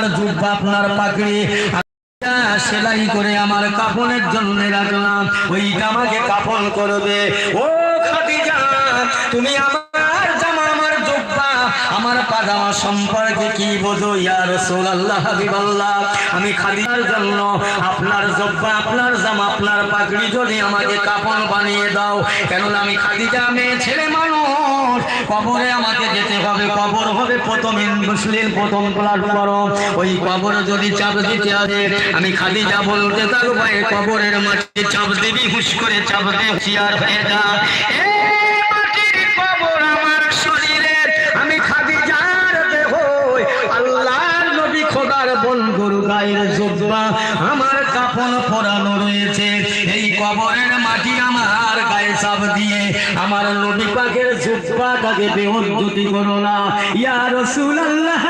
আপনার জুব্বা আপনার পাগড়ি। সেলাই করে আমার কাপনের জন্য রাখলাম। ওইটা আমাকে কাপন করবে। ও খাদিজা, তুমি আমার জামা, আমার জুব্বা, আমার পাজামা সম্পর্কে কি বোঝো? ইয়া হাবিবাল্লাহ, আমি খাদিজার জন্য আপনার জব্বা, আপনার জামা, আপনার পাগড়ি যদি আমাকে কাপন বানিয়ে দাও, কেননা আমি খাদিজা মেয়ে, ছেলে মানুষ। কবরে আমাকে যেতে হবে, কবর হবে প্রথম মুসলিম প্রথম প্ল্যাটফর্ম ওই কবরে যদি চাপ দিতে হবে আমি খাদিজা বলতে থাকব কবরের মাটি চাপ দিবি, হুশ করে চাপ দে, হুঁশিয়ার হয়ে যা। আমার শরীরের আমি কবরের মাটি আমার গায়ে চাপ দিয়ে। আমার নবী পাকের জুব্বাটাকে বেহদ্দুতি করো না। ইয়া রাসূলুল্লাহ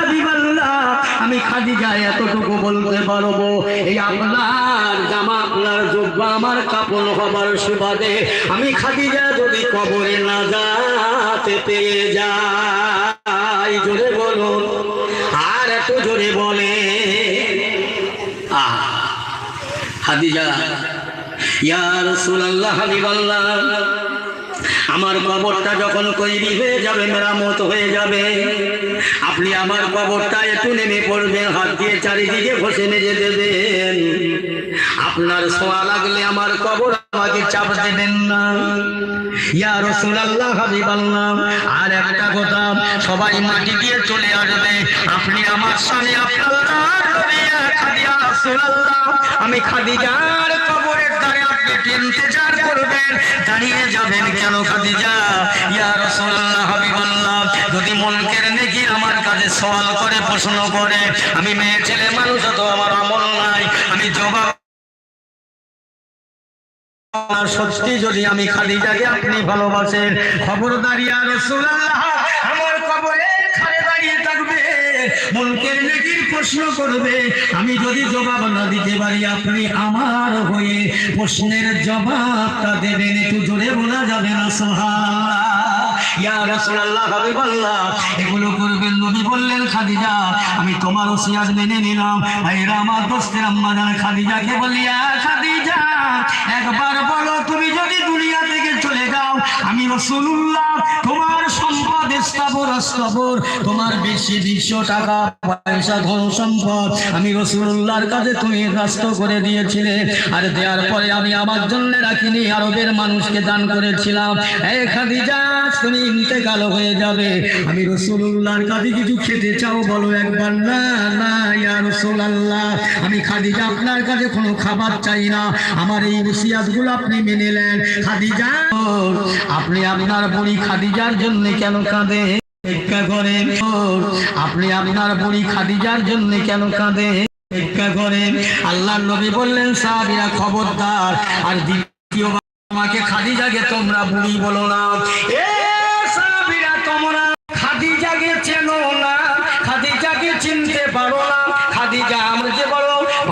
আমি খাদিজা এতটুকু বলতে পারব। এই আপনার জামা আপনার জুব্বা আমার কাপড় হবার সুবাদে আমি খাদিজা যদি কবরে না যাতে পেয়ে যাই, জোরে বলুন। আর এত জোরে বলে আহ হাদিজা আমার কবরটা যখন তৈরি হয়ে যাবে, মেরামত হয়ে যাবে, আপনি আমার কবরটা একটু নেমে পড়বেন, হাত দিয়ে চারিদিকে ঘষে মেজে দেবেন। আপনার সোয়া লাগলে আমার কবর আমাকে চাপ দেবেন না। ইয়া রাসূলুল্লাহ হাবিবাল্লাহ আর একটা কথা, সবাই মাটি দিয়ে চলে আসবে। আপনি আমার সামনে আপনার রাসূলুল্লাহ আমি খাদিজার কবরের ধারে আপনি ইন্তজার করবেন? দাঁড়িয়ে যাবেন কেন খাদিজা? ইয়া রাসূলুল্লাহ, হাবিবাল্লাহ, যদি মনকের নেকি আমার কাছে সওয়াল করে, প্রশ্ন করে, আমি মেয়ে, ছেলে, মানুষ তো আমার আমল নাই, আমি জবাব সত্যি যদি আমি খাদিজাকে আপনি ভালোবাসেন, খবরদারি আর রাসূলুল্লাহ, আমার কবরে খালে দাঁড়িয়ে থাকবে। মনকের নেকির প্রশ্ন করবে। আমি যদি জবাব না দিতে পারি, আপনি আমার হয়ে প্রশ্নের জবাবটা দেবেন। একটু জোরে বলা যাবে না খাদিজা। আমি তোমার ওসিয়াত মেনে নিলাম। ভাইরা আমার দোস্তের আম্মা জান খাদিজাকে বলিয়া খাদিজা, একবার বলো তুমি যদি দুনিয়া থেকে চলে যাও, আমি রাসূলুল্লাহ তোমার বেশি বিশ্ব টাকা পয়সা ধন সম্পদ আমি রাসূলুল্লাহর কাছে তুমি রাষ্ট্র করে দিয়েছিলে। আর দেওয়ার পরে আমি আমার জন্য রাখিনি, আরবের মানুষকে দান করেছিলাম। এই খাদিজা তুমি ইন্তেকাল হয়ে যাবে। আমি রসুল্লাহর কাছে কিছু খেতে চাও, বলো একবার, না না, ইয়া রসুল্লাহ আমি খাদিজা, আপনার কাছে কোনো খাবার চাই না। আমার এই ওসিয়াতগুলো আপনি মেনে নেন। খাদিজা, আপনি আপনার বুড়ি খাদিজার জন্য কেন কাঁদে আপনি আপনার বুড়ি খাদিজার জন্য কেন কাঁদে ভিক্ষা করেন আল্লাহ নবী বললেন, সাহাবিরা খবরদার। আর দ্বিতীয় আমাকে খাদিজাকে তোমরা বুড়ি বলো না। খাদিজাকে চেনো না। খাদিজাকে চিনতে পারো না। খাদিজা আমার যে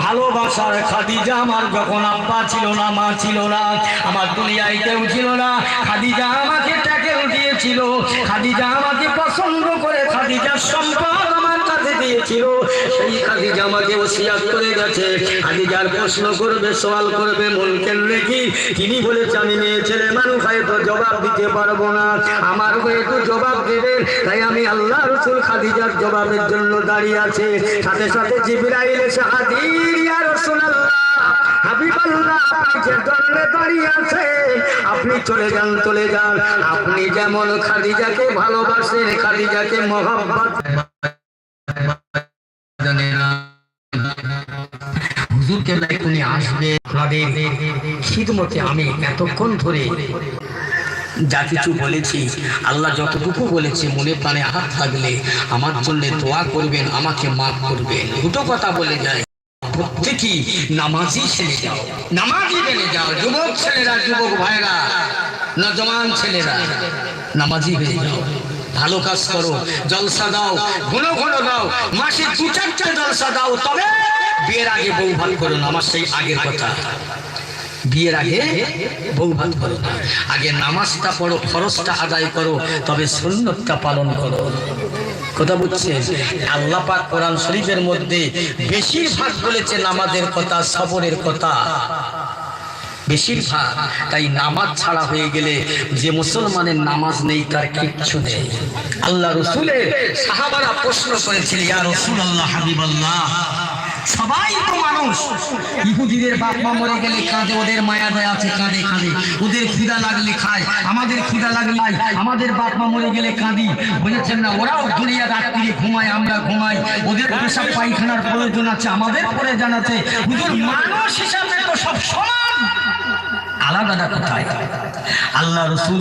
ভালোবাসার খাদিজা আমার যখন আব্বা ছিল না, মা ছিল না, আমার দুনিয়ায় কেউ ছিল না, খাদিজা আমাকে ট্যাকেল দিয়েছিল, খাদিজা আমাকে পছন্দ করে, খাদিজার সম্পদ আমার কাছে দিয়েছিল। সেই খাদিজা আমাকে ওসিয়াত করে গেছে, খাদিজার প্রশ্ন করবে, সওয়াল করবে, মনকে রেখি তিনি বলেছে, আমি মেয়ে ছেলে হয়তো জবাব দিতে পারব না। আমার হয়তো জবাব দেবেন। তাই আমি আল্লাহ রসুল খাদিজার জবাবের জন্য দাঁড়িয়ে আছে। সাথে সাথে জিবরাইল এসে হাজির। ইয়া রাসূলুল্লাহ আপনি চলে যান চলে যান। আপনি যেমন খাদিজাকে ভালোবাসেন, খাদিজাকে মহব্বত আসবে আপনাদের খিদমতে আমি এতক্ষণ ধরে। যা কিছু বলেছি, আল্লাহ যতটুকু বলেছে, মনে প্রাণে হাত থাকলে আমার জন্য দোয়া করবেন, আমাকে মাফ করবেন। দুটো কথা বলে যায়। প্রত্যেকই নামাজি ছেলে যাও। নামাজি বেনে যাও, যুবক ছেলেরা, যুবক ভাইরা নজমান ছেলেরা নামাজি হয়ে যাও। ভালো কাজ করো, জলসা দাও, ঘন ঘন দাও, মাসে দু চারটা জলসা দাও, তবে বিয়ের আগে বউ ভাত করো না, আমার সেই আগের কথা। বিয়ের আগে বউ ভাত করো আগে নামাজটা পড়ো খরচটা আদায় করো, তবে সুন্নতটা পালন করো। কথা বুঝছেন? আল্লাহ পাক কোরআন শরীফের মধ্যে বেশিরভাগ বলেছে নামাজের কথা, সবরের কথা। বেশিরভাগ। তাই নামাজ ছাড়া হয়ে গেলে যে মুসলমানের নামাজ নেই, তার কিচ্ছু নেই। আল্লাহ রসুলের সাহাবারা প্রশ্ন করেছিল, ইয়া রসুল আল্লাহ হাবিব সবাই তো মানুষ। ইহুদিদের বাপ মা মরে গেলে কাঁদে, ওদের মায়া দয়া আছে, কাঁদে কাঁদে। ওদের খিদা লাগলে খায়, আমাদের খিদা লাগলে আমাদের বাপ মা মরে গেলে কাঁদি। বুঝেছেন না, ওরাও দুনিয়া রাত্রি ঘুমায়, আমরা ঘুমাই। ওদের পেশাব পায়খানার প্রয়োজন আছে, আমাদের প্রয়োজন আছে। হুজুর, মানুষ হিসাবে তো সব সমান। আলাদা কোথায়? আল্লাহ রসুল